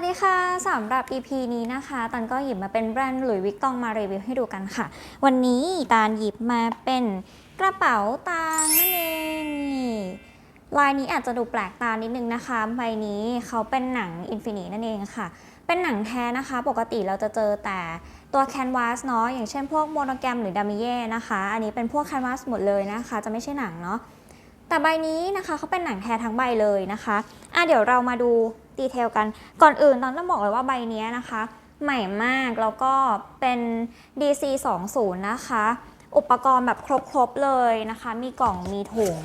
วัสดีค่ะสำหรับ EP นี้นะคะตันก็หยิบมาเป็นแบรนด์หลุยส์วิกตองมารีวิวให้ดูกันค่ะ วันนี้ตานหยิบมาเป็นกระเป๋าตังนั่นเองลายนี้อาจจะดูแปลกตานิดนึงนะคะใบนี้เขาเป็นหนังอินฟินินั่นเองค่ะ เป็นหนังแท้นะคะ ปกติเราจะเจอแต่ตัวแคนวาสเนาะอย่างเช่นพวกโมโนแกรมหรือดามิเย่นะคะ อันนี้เป็นพวกแคนวาสหมดเลยนะคะ จะไม่ใช่หนังเนาะแต่ใบนี้นะคะเขาเป็นหนังแท้ทั้งใบเลยนะคะอะเดี๋ยวเรามาดู ดีเทลกัน ก่อนอื่นตอนต้องบอกเลยว่าใบนี้นะคะ ใหม่มากแล้วก็เป็น DC 20นะคะ อุปกรณ์แบบครบๆเลยนะคะ มีกล่องมีถุง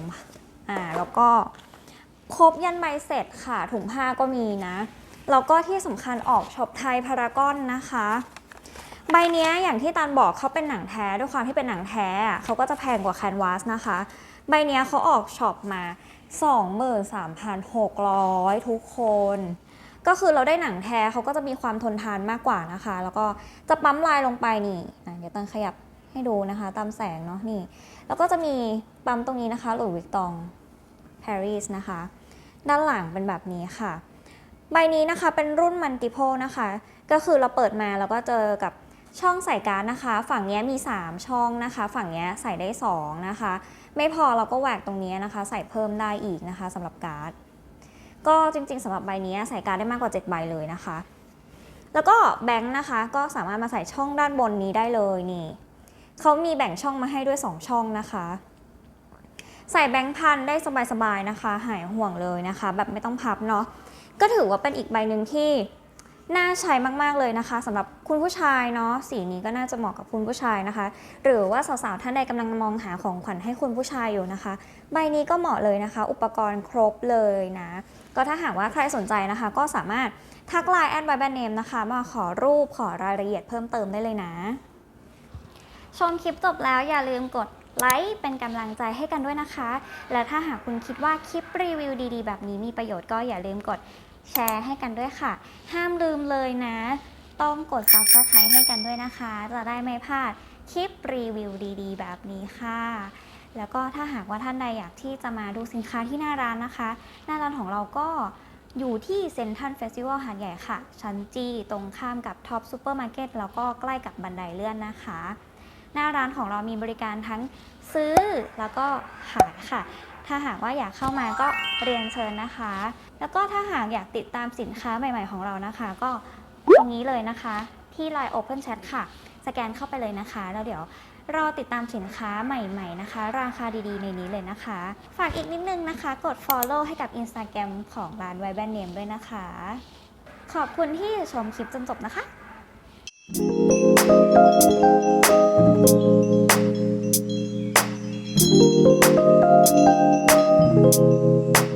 อ่าแล้วก็ครบยันใบเสร็จค่ะ ถุงผ้าก็มีนะ แล้วก็ที่สำคัญออกช็อปไทยพารากอนนะคะใบนี้อย่างที่ตานบอกเขาเป็นหนังแท้ด้วยความที่เป็นหนังแท้เขาก็จะแพงกว่าแคนวาสนะคะ ใบเนี้ยเขาออกช็อปมา 23,600 ทุกคน ก็คือเราได้หนังแท้เขาก็จะมีความทนทานมากกว่านะคะ แล้วก็จะปั๊มลายลงไปนี่อะเดี๋ยวตั้งขยับให้ดูนะคะ ตามแสงเนาะนี่ แล้วก็จะมีปั๊มตรงนี้นะคะหลุยส์วิกตองปารีสนะคะ ด้านหลังเป็นแบบนี้ค่ะ ใบนี้นะคะเป็นรุ่นมันติโพนะคะ ก็คือเราเปิดมาแล้วก็เจอกับ ช่องใส่การ์ดนะคะ ฝั่งนี้มี 3 ช่องนะคะ ฝั่งนี้ใส่ได้ 2 นะคะ ไม่พอเราก็แหวกตรงนี้นะคะ ใส่เพิ่มได้อีกนะคะสำหรับการ์ดก็จริงๆสำหรับใบนี้ใส่การ์ดได้มากกว่า 7 ใบเลยนะคะ แล้วก็แบงค์นะคะก็สามารถมาใส่ช่องด้านบนนี้ได้เลยนี่เขามีแบ่งช่องมาให้ด้วย 2 ช่องนะคะ ใส่แบงค์พันได้สบายๆนะคะ หายห่วงเลยนะคะ แบบไม่ต้องพับเนาะก็ถือว่าเป็นอีกใบหนึ่งที่ น่าใช้มากๆเลยนะคะสำหรับคุณผู้ชายเนาะสีนี้ก็น่าจะเหมาะกับคุณผู้ชายนะคะ หรือว่าสาวๆท่านใดกำลังมองหาของขวัญให้คุณผู้ชายอยู่นะคะ ใบนี้ก็เหมาะเลยนะคะ อุปกรณ์ครบเลยนะก็ถ้าหากว่าใครสนใจนะคะ ก็สามารถทักไลน์แอดไบแบนเนมนะคะ มาขอรูปขอรายละเอียดเพิ่มเติมได้เลยนะ ชมคลิปจบแล้วอย่าลืมกดไลค์เป็นกำลังใจให้กันด้วยนะคะ และถ้าหากคุณคิดว่าคลิปรีวิวดีๆ แบบนี้มีประโยชน์ก็อย่าลืมกด แชร์ให้กันด้วยค่ะ ห้ามลืมเลยนะ ต้องกด subscribe ให้กันด้วยนะคะ จะได้ไม่พลาดคลิปรีวิวดีๆ แบบนี้ค่ะ แล้วก็ถ้าหากว่าท่านใดอยากที่จะมาดูสินค้าที่หน้าร้านนะคะ หน้าร้านของเราก็อยู่ที่เซ็นทรัลเฟสติวัลหาดใหญ่ค่ะ ชั้นจีตรงข้ามกับท็อปซูเปอร์มาร์เก็ตแล้วก็ใกล้กับบันไดเลื่อนนะคะ หน้าร้านของเรามีบริการทั้งซื้อแล้วก็ขายค่ะ ถ้าหากว่าอยากเข้ามาก็เรียนเชิญนะคะ แล้วก็ถ้าหากอยากติดตามสินค้าใหม่ ๆ ของเรานะคะ ก็ตรงนี้เลยนะคะ ที่ Line Open Chat ค่ะ สแกนเข้าไปเลยนะคะ แล้วเดี๋ยวรอติดตามสินค้าใหม่ๆนะคะ ราคาดีๆ ในนี้เลยนะคะ ฝากอีกนิดนึงนะคะ กด Follow ให้กับ Instagram ของร้านไวแบนเนมด้วยนะคะ ขอบคุณที่ชมคลิปจนจบนะคะ Thank Thank you.